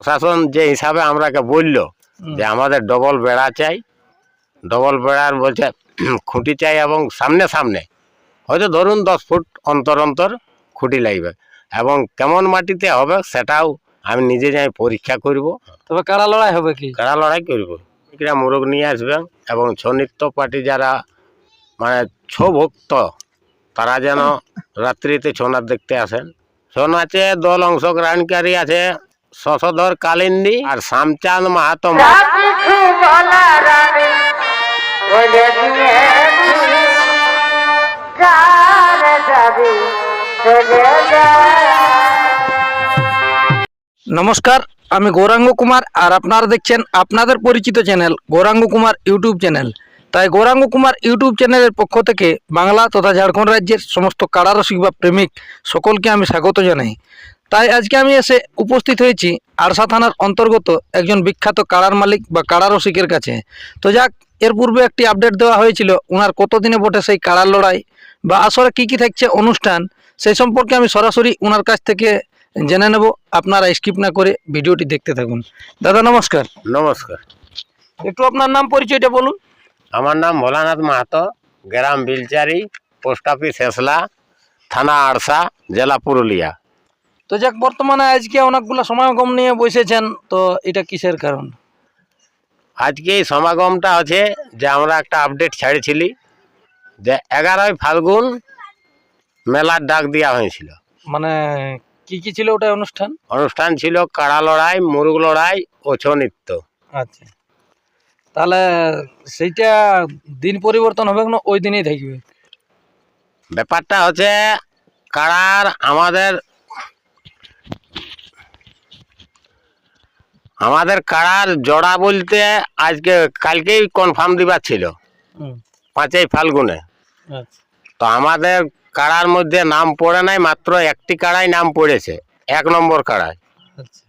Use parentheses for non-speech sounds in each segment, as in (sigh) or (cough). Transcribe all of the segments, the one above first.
প্রশাসন যে হিসাবে আমরাকে বলল যে আমাদের ডবল বেড়া চাই। ডবল বেড়ার বলছে খুঁটি চাই এবং সামনে সামনে। হয়তো ধরুন দশ ফুট অন্তর অন্তর খুঁটি লাগবে এবং কেমন মাটিতে হবে সেটাও আমি নিজে যাই পরীক্ষা করব। তবে কারা লড়াই হবে কি? কারা লড়াই করব? এরা মোরগ নিয়ে আসবেন এবং ছৌ নৃত্য পার্টি যারা মানে ছৌ ভক্ত তারা যেন রাত্রিতে ছৌ নাচ দেখতে আসেন। ছৌ নাচে দল অংশগ্রহণকারী আছে শশধর কালিন্দী আর শ্যামচাঁদ মাহাতো নমস্কার, আমি গৌরাঙ্গ কুমার আর আপনারা দেখছেন আপনাদের পরিচিত channel Gouranga Kumar YouTube channel. তাই গৌরাঙ্গ কুমার ইউটিউব চ্যানেলের পক্ষ থেকে বাংলা তথা ঝাড়খণ্ড রাজ্যের সমস্ত কারারসিক বা প্রেমিক সকলকে আমি স্বাগত জানাই। তাই আজকে আমি এসে উপস্থিত হয়েছি আরসা থানার অন্তর্গত একজন বিখ্যাত কারার মালিক বা কারারসিকের কাছে। তো যাক এর পূর্বে একটি আপডেট দেওয়া হয়েছিল ওনার কতদিনে বটে সেই কারার লড়াই বা আসলে কী কী থাকছে অনুষ্ঠান সেই সম্পর্কে আমি সরাসরি ওনার কাছ থেকে জেনে নেব। আপনারা স্কিপ না করে ভিডিওটি দেখতে থাকুন। দাদা নমস্কার। নমস্কার। একটু আপনার নাম পরিচয়টা বলুন। আমার নাম ভোলানাথ মাহাতো গ্রাম বিলচারি পোস্ট অফিস হেসলা থানা আড়সা জেলা পুরুলিয়া। তো যাক বর্তমানে আজকে অনেকগুলো সমাগম নিয়ে বসেছেন তো এটা কিসের কারণ? আজকে এই সমাগমটা আছে যে আমরা একটা আপডেট ছাড়েছিলি যে এগারোই ফাল্গুন মেলার ডাক দেওয়া হয়েছিল। মানে কি কি ছিল ওটা অনুষ্ঠান? অনুষ্ঠান ছিল কাড়া লড়াই মুরগ লড়াই ও ছৌ নৃত্য। আচ্ছা। তাহলে সেইটা দিন পরিবর্তন হবে না ওই দিনেই থাকবে? ব্যাপারটা হচ্ছে কাড়ার আমাদের আমাদের কাড়ার জোড়া বলতে আজকে কালকেই কনফার্ম দিবার ছিল। পাঁচই ফাল্গুনে। আচ্ছা। তো আমাদের কাড়ার মধ্যে নাম পড়ে নাই মাত্র একটি কাড়াই নাম পড়েছে এক নম্বর কাড়াই। আচ্ছা।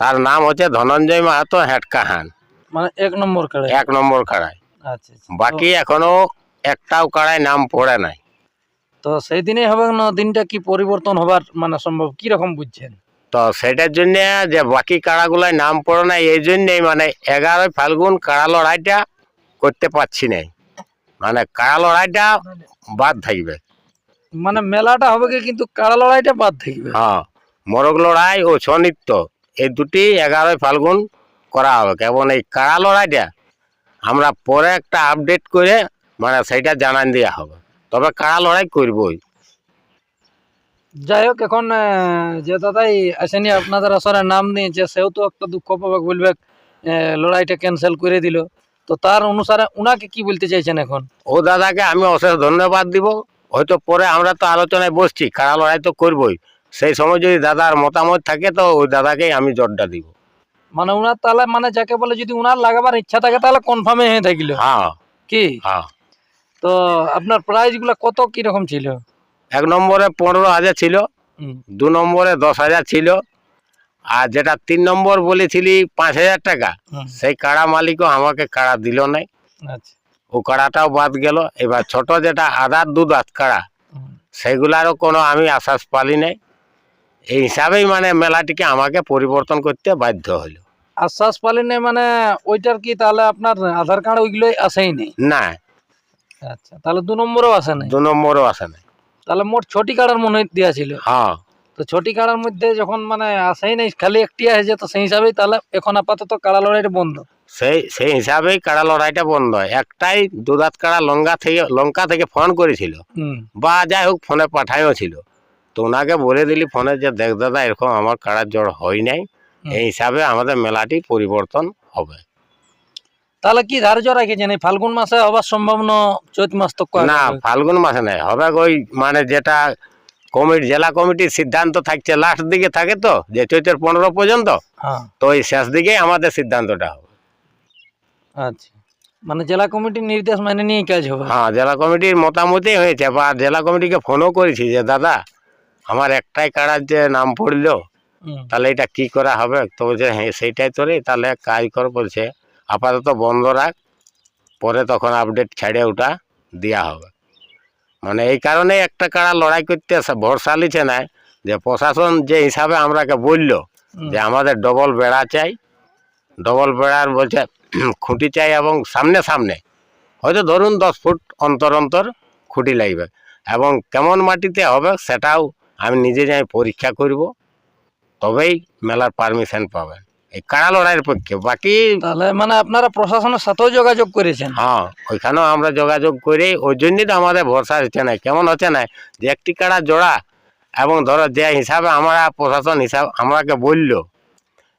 তার নাম হচ্ছে ধনঞ্জয় মাহাতো হেটকাহান মানে এক নম্বর কাড়ে এক নম্বর কাড়াই। আচ্ছা। বাকি এখনও একটাও কাড়াই নাম পড়ে নাই। তো সেই দিনেই হবে না দিনটা কি পরিবর্তন হবার মানে সম্ভব? কি রকম বুঝছেন? তো সেটার জন্য যে বাকি কাড়াগুলাই নাম পড়ে নাই এই জন্যেই মানে এগারোই ফাল্গুন কাড়া লড়াইটা করতে পারছি নাই। মানে কাড়া লড়াইটা বাদ থাকবে। মানে মেলাটা হবে কি কিন্তু কাড়া লড়াইটা বাদ থাকবে? হ্যাঁ মোরগ লড়াই ও ছৌ নৃত্য এই দুটি এগারোই ফাল্গুন করা হবে। কেবল এই কাড়া লড়াইটা আমরা পরে একটা আপডেট করে মানে সেইটা জানান দেওয়া হবে। তবে কাড়া লড়াই করবই। যাই হোক এখন যে দাদাই আসেনি আপনাদের আসরে নাম নিয়েছে সেও তো একটা দুঃখ পাবে বলবে লড়াইটা ক্যান্সেল করে দিল। তো তার অনুসারে উনাকে কি বলতে চাইছেন এখন? ও দাদাকে আমি অশেষ ধন্যবাদ দিব। হয়তো পরে আমরা তো আলোচনায় বসছি কাড়া লড়াই তো করবই। সেই সময় যদি দাদার মতামত থাকে তো ওই দাদাকেই আমি জোরটা দিব। মানে উনার তাহলে মানে যাকে বলে যদি উনার লাগাবার ইচ্ছা থাকে তাহলে কনফার্মে হয়ে থাকিল। হ্যাঁ। কি? হ্যাঁ। তো আপনার প্রাইজগুলো কত কি রকম ছিল? এক নম্বরে পনেরো হাজার ছিল দু নম্বরে দশ হাজার ছিল আর যেটা তিন নম্বর বলেছিলি পাঁচ হাজার টাকা সেই কাড়া মালিকও আমাকে কাড়া দিল নাই। আচ্ছা। ও কাড়াটাও বাদ গেল। এবার ছোট যেটা আদার দুধ আধ কাড়া সেগুলারও কোনো আমি আশ্বাস পালি নাই। এই হিসাবেই মানে মেলাটিকে আমাকে পরিবর্তন করতে বাধ্য হলো। আশ্বাস পালেন নাই মানে ওইটার কি তাহলে আপনার আধার কার্ড ওইগুলোই আসেই নেই না। আচ্ছা তাহলে দু নম্বরও আসে নাই? দু নম্বরও আসে নাই। তাহলে মোট ছটি কার্ডের মনে দেওয়া ছিল। হ্যাঁ। তো ছটি কাড়ার মধ্যে যখন মানে আসেই নাই খালি একটি আসে তো সেই হিসাবেই তাহলে এখন আপাতত কাড়া লড়াইটা বন্ধ। সেই সেই হিসাবেই কাড়া লড়াইটা বন্ধ। একটাই দুধাত কাড়া লঙ্কা থেকে লঙ্কা থেকে ফোন করেছিল। বা যাই হোক ফোনে পাঠাইও ছিল। তো ওনাকে বলে দিলি ফোনে যে দেখ দাদা এরকম আমার কাড়ার জ্বর হয় নাই। এই হিসাবে আমাদের মেলাটি পরিবর্তন হবে। তাহলে কি ধার্য রেখেছেন এই ফাল্গুন মাসে হবার সম্ভব সম্ভাবনা চৈত মাস তো না ফাল্গুন মাসে নাই। হবে ওই মানে যেটা কমিটি জেলা কমিটির সিদ্ধান্ত থাকছে লাস্ট দিকে থাকে তো যে চৈতের পনেরো পর্যন্ত হ্যাঁ। তো ওই শেষ দিকেই আমাদের সিদ্ধান্তটা হবে। আচ্ছা। মানে জেলা কমিটির নির্দেশ মেনে নিয়ে কাজ হবে। হ্যাঁ জেলা কমিটির মতামতই হয়েছে বা জেলা কমিটিকে ফোনও করেছি যে দাদা আমার একটাই কাড়ার যে নাম পড়ল তাহলে এটা কি করা হবে? তো বলছে হ্যাঁ সেইটাই তোরে তাহলে কাজ কর বলছে। আপাতত বন্ধ রাখ পরে তখন আপডেট ছেড়ে ওটা দেওয়া হবে। মানে এই কারণে একটা কাড়া লড়াই করতে ভরসা লিছে না যে প্রশাসন যে হিসাবে আমরাকে বলল যে আমাদের ডবল বেড়া চাই ডবল বেড়ার বলছে (clears throat) খুঁটি চাই এবং সামনে সামনে। হয়তো ধরুন দশ ফুট অন্তর অন্তর খুঁটি লাগবে এবং কেমন মাটিতে হবে সেটাও আমি নিজে যাই পরীক্ষা করব তবেই মেলার পারমিশন পাবেন। এই কাড়া লড়াইয়ের পক্ষে? বাকি তাহলে মানে আপনারা প্রশাসনের সাথেও যোগাযোগ করেছেন। হ্যাঁ ওইখানেও আমরা যোগাযোগ করি। ওই জন্যই তো আমাদের ভরসা হচ্ছে না। কেমন হচ্ছে না? যে একটি কাড়া জোড়া এবং ধরো যে হিসাবে আমরা প্রশাসন হিসাব আমাকে বলল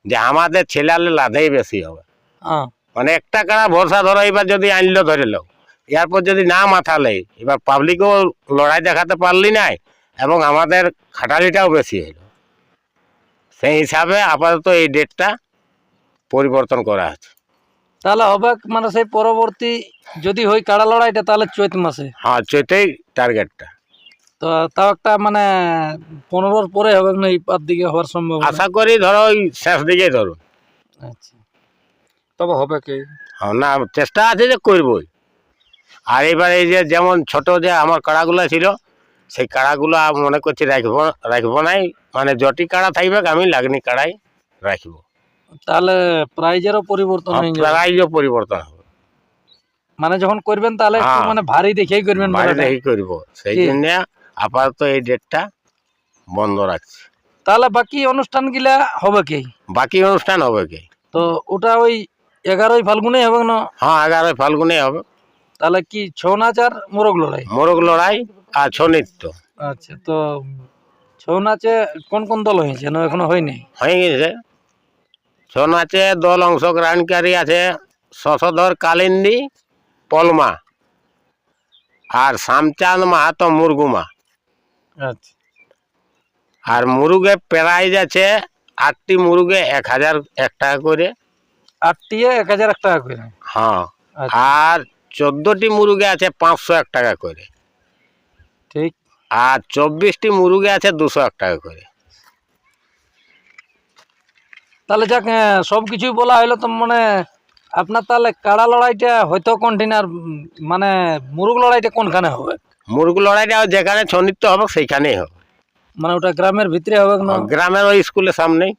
যে আমাদের ছেলে লাভেই বেশি হবে। হ্যাঁ। মানে একটা কাড়া ভরসা ধরো এবার যদি আনলো ধরে লো এরপর যদি না মাথালে এবার পাবলিকও লড়াই দেখাতে পারলি নাই এবং আমাদের খাটালিটাও বেশি হলো। সেই হিসাবে আপাতত এই ডেটটা পরিবর্তন করা আছে তাহলে হবে মানে সেই পরবর্তী যদি হয় কাড়া লড়াইটা তাহলে চৈত মাসে? হ্যাঁ চৈতেই টার্গেটটা তো তাও একটা মানে পনেরোর পরে হবে না এই পার দিকে হওয়ার সম্ভব আশা করি ধরো ওই শেষ দিকে ধরুন। আচ্ছা। তবে হবে কি? হ্যাঁ, না চেষ্টা আছে যে করবই। আর এবার এই যে যেমন ছোট যে আমার কাড়াগুলো ছিল সেই কাড়াগুলো আ- মনে করছি রাখব রাখব নাই। মানে জটি কাড়া থাকবে আমি লাগনি কাড়াই রাখব। তাহলে প্রাইজেরও পরিবর্তন হয়ে যাবে। প্রাইজও পরিবর্তন হবে। মানে যখন করবেন তাহলে একটু হ্যাঁ। মানে ভারী দেখেই করবেন বাইরে মেলাটা। দেখি করব। সেই জন্য আপাতত এই ডেটটা বন্ধ রাখছি। তাহলে বাকি অনুষ্ঠান গিলা হবে কি? বাকি অনুষ্ঠান হবে কি? তো ওটা ওই এগারোই ফাল্গুনে হবে না? হ্যাঁ এগারোই ফাল্গুনে হবে। তাহলে কি ছৌ নাচ আর মোরগ লড়াই? মোরগ লড়াই আর ছৌ নৃত্য। আচ্ছা তো ছৌ নাচে কোন কোন দল হয়েছে? না এখনও হয়নি? হয়ে গেছে। ছৌ নাচে দল অংশগ্রহণকারী আছে শশধর কালিন্দী পলমা আর শ্যামচাঁদ মাহাতো মুরগুমা। আচ্ছা। আর মুরুগে প্রাইজ আছে আটটি মুরুগে এক হাজার এক টাকা করে। আটটি এক হাজার এক টাকা করে? হ্যাঁ। আচ্ছা। আর চোদ্দটি মুরুগে আছে পাঁচশো এক টাকা করে। ঠিক। আর চব্বিশটি মুরুগে আছে দুশো এক টাকা করে। তাহলে যাক সব কিছুই বলা হইল তো মানে আপনার তাহলে কাড়া লড়াইটা হয়তো কন্টিনিউর মানে মুরগ লড়াইটা কোনখানে হবে? মুরগ লড়াইটা যেখানে ছৌ নৃত্য হবে সেইখানেই হবে। মানে ওটা গ্রামের ভিতরে হবে না? গ্রামের ওই স্কুলের সামনেই।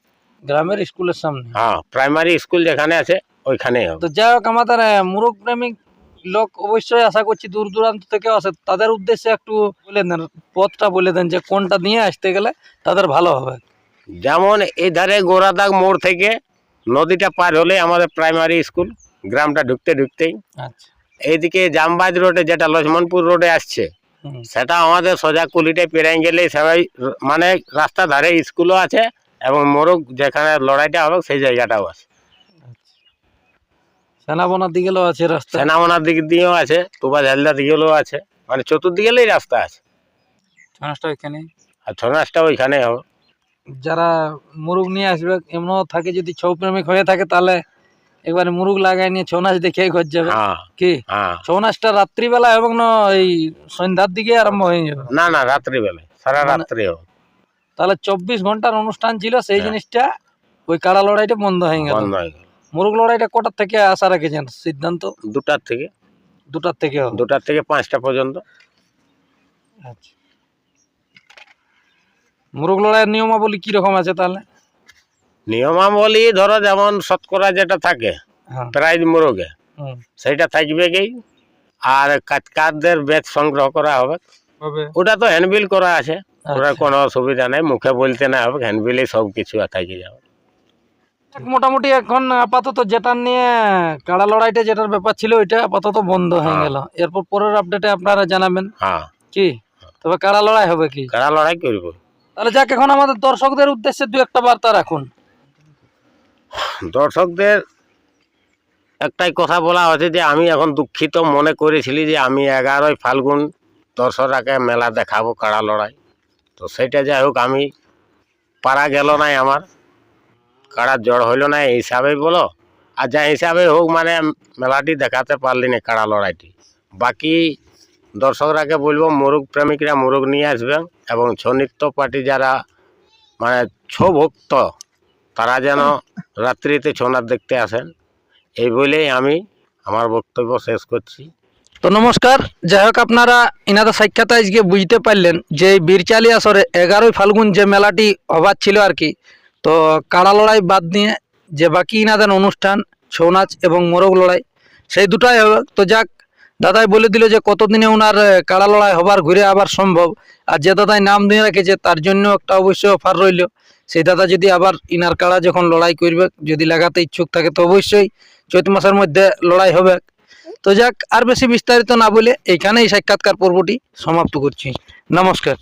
গ্রামের স্কুলের সামনে? হ্যাঁ প্রাইমারি স্কুল যেখানে আছে ওইখানেই হবে। তো যাই হোক আমাদের মুরগ প্রেমিক লোক অবশ্যই আশা করছি দূর দূরান্ত থেকে আসে। তাদের উদ্দেশ্যে একটু বলে দেন পথটা বলে দেন যে কোনটা নিয়ে আসতে গেলে তাদের ভালো হবে। যেমন এই ধারে গোড়াদাগ মোড় থেকে নদীটা পার হলে আমাদের প্রাইমারি স্কুল গ্রামটা ঢুকতে ঢুকতেই। আচ্ছা। এইদিকে জামবাজ রোডে যেটা লক্ষ্মণপুর রোডে আসছে সেটা আমাদের সোজা কুলিটায় পেরাই গেলে সবাই মানে রাস্তা ধারে স্কুলও আছে এবং মোরগ যেখানে লড়াইটা হবে সেই জায়গাটাও আছে। সেনাবনার দিকেও আছে রাস্তা। সেনামনার দিক দিয়েও আছে তুবা ঝালদার দিকেও আছে মানে চতুর্দিকেলেই রাস্তা আছে। এখানে আর ছৌ নাচটা ওইখানে হবে। যারা মুরগ নিয়ে আসবে এমনও থাকে যদি ছৌ প্রেমিক হয়ে থাকে তাহলে একবারে মুরগ লাগাই নিয়ে ছৌ নাচ দেখে ঘর যাবে। হ্যাঁ কি? হ্যাঁ। ছৌ নাচটা রাত্রিবেলা এবং না এই সন্ধ্যার দিকে আরম্ভ হয়ে যাবে? না না রাত্রিবেলায় সারা মানে- রাত্রি তাহলে চব্বিশ ঘণ্টার অনুষ্ঠান ছিল সেই হ্যাঁ। জিনিসটা ওই কাড়া লড়াইটা বন্ধ হয়ে গেল। বন্ধ হয়ে গেল। মুরগ লড়াইটা কটার থেকে আশা রেখেছেন? সিদ্ধান্ত? দুটার থেকে। দুটার থেকে। দুটার থেকে পাঁচটা পর্যন্ত। আচ্ছা। মুরগ লড়াইয়ের নিয়মাবলী কি রকম আছে তাহলে? নিয়মাবলী ধরো যেমন শতকরা যেটা থাকে হ্যাঁ। প্রাইজ মোরগে সেইটা থাকবে কি আর কাজকারদের বেচ সংগ্রহ করা হবে। ওটা তো হ্যান্ডবিল করা আছে। ওটার আচ্ছা। কোনো অসুবিধা নেই মুখে বলতে না হবে হ্যান্ডবিলেই সব কিছু থাকি যাবে। মোটামুটি এখন আপাতত যেটা নিয়ে কাড়া লড়াইটা যেটার ব্যাপার ছিল ওইটা আপাতত বন্ধ হয়ে হ্যাঁ। গেল। এরপর পরের আপডেটে আপনারা জানাবেন। হ্যাঁ। কি? তবে কাড়া লড়াই হবে কি? কারা লড়াই করব। তাহলে যাক, এখন আমাদের দর্শকদের উদ্দেশ্যে দু একটা বার্তা রাখুন। দর্শকদের একটাই কথা বলা হচ্ছে যে, আমি এখন দুঃখিত মনে করেছিলি যে, আমি এগারোই ফাল্গুন দর্শকরাকে মেলা দেখাবো কাড়া লড়াই। তো সেইটা যাই হোক, আমি পারা গেল নাই আমার। কাড়া জড় হইল না এই হিসাবেই বলো। আর যা হিসাবে হোক মানে মেলাটি দেখাতে পারলি না কাড়া লড়াইটি। বাকি দর্শকরাকে বলব, মোরগ প্রেমিকরা মোরগ নিয়ে আসবেন। এবং ছৌ নৃত্য পার্টি যারা মানে ছৌ ভক্ত তারা যেন রাত্রিতে ছৌ নাচ দেখতে আসেন, এই বলেই আমি আমার বক্তব্য শেষ করছি। তো নমস্কার, যাই হোক আপনারা ইনাদের সাক্ষাৎ আজকে বুঝতে পারলেন যে বীরচালি আসরে এগারোই ফাল্গুন যে মেলাটি হবার ছিল আর কি, তো কাড়া লড়াই বাদ দিয়ে যে বাকি ইনাদের অনুষ্ঠান, ছৌ নাচ এবং মোরগ লড়াই, সেই দুটাই হবে তো যাক দাদাই বলে দিল যে কতদিনে ওনার কাড়া লড়াই হবার ঘুরে আবার সম্ভব। আর যে দাদাই নাম দিয়ে রেখেছে, তার জন্য একটা অবশ্যই অফার রইল। সেই দাদা যদি আবার ইনার কাড়া যখন লড়াই করবে, যদি লাগাতে ইচ্ছুক থাকে, তো অবশ্যই চৈত মাসের মধ্যে লড়াই হবে। তো যাক, আর বেশি বিস্তারিত না বলে এইখানেই সাক্ষাৎকার পর্বটি সমাপ্ত করছি। নমস্কার।